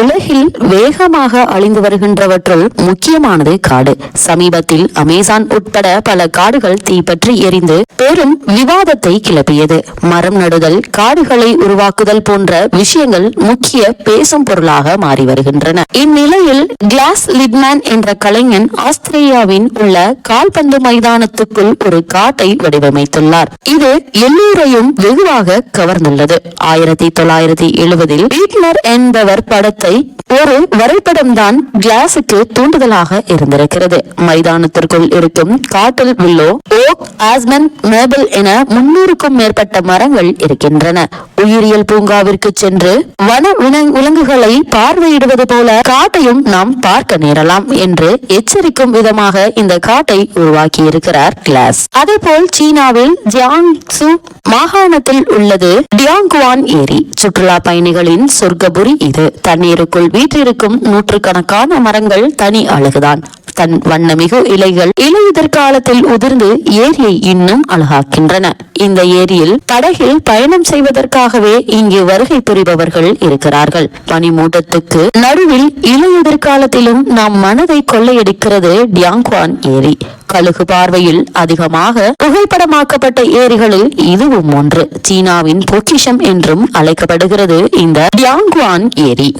உலகில் வேகமாக அழிந்து வருகின்றவற்றுள் முக்கியமானது காடு. சமீபத்தில் அமேசான் உட்பட பல காடுகள் தீப்பற்றி எரிந்து பெரும் விவாதத்தை கிளப்பியது. மரம் நடுதல் காடுகளை உருவாக்குதல் போன்ற விஷயங்கள் முக்கிய பேசும் பொருளாக மாறி வருகின்றன. இந்நிலையில் கிளாஸ் லிட்மேன் என்ற கலைஞன் ஆஸ்திரேலியாவின் உள்ள கால்பந்து மைதானத்துக்குள் ஒரு காட்டை வடிவமைத்துள்ளார். இது எல்லோரையும் வெகுவாக கவர்ந்துள்ளது. ஆயிரத்தி தொள்ளாயிரத்தி எழுபதில் பீட்னர் என்பவர் படத்தில் ஒரு வரைபடம் தான் கிளாஸுக்கு தூண்டுதலாக இருந்திருக்கிறது. மைதானத்திற்குள் இருக்கும் காட்டில் வில்லோ ஓக் ஆஸ்மன் மேபிள் என முன்னூறுக்கும் மேற்பட்ட மரங்கள் இருக்கின்றன. உயிரியல் பூங்காவிற்கு சென்று வன விலங்குகளை பார்வையிடுவது போல காட்டையும் நாம் பார்க்க நேரலாம் என்று எச்சரிக்கும் விதமாக இந்த காட்டை உருவாக்கி இருக்கிறார் கிளாஸ். அதேபோல் சீனாவில் ஜியாங்சு மாகாணத்தில் உள்ளது டியாங்குவான் ஏரி. சுற்றுலா பயணிகளின் சொர்க்கபுரி இது. தண்ணீர் தண்ணீருக்குள் வீற்றிருக்கும் நூற்றுக்கணக்கான மரங்கள் தனி அழகுதான். தன் வண்ணமிகு இலைகள் இலையுதிர் காலத்தில் உதிர்ந்து ஏரியை இன்னும் அழகாக்கின்றன. இந்த ஏரியில் படகில் பயணம் செய்வதற்காகவே இங்கு வருகை புரிபவர்கள் இருக்கிறார்கள். பனிமூட்டத்துக்கு நடுவில் இலையுதிர் காலத்திலும் நாம் மனதை கொள்ளையடிக்கிறது டியாங்குவான் ஏரி. கழுகு பார்வையில் அதிகமாக புகைப்படமாக்கப்பட்ட ஏரிகளில் இதுவும் ஒன்று. சீனாவின் பொக்கிஷம் என்றும் அழைக்கப்படுகிறது இந்த டியாங்குவான் ஏரி.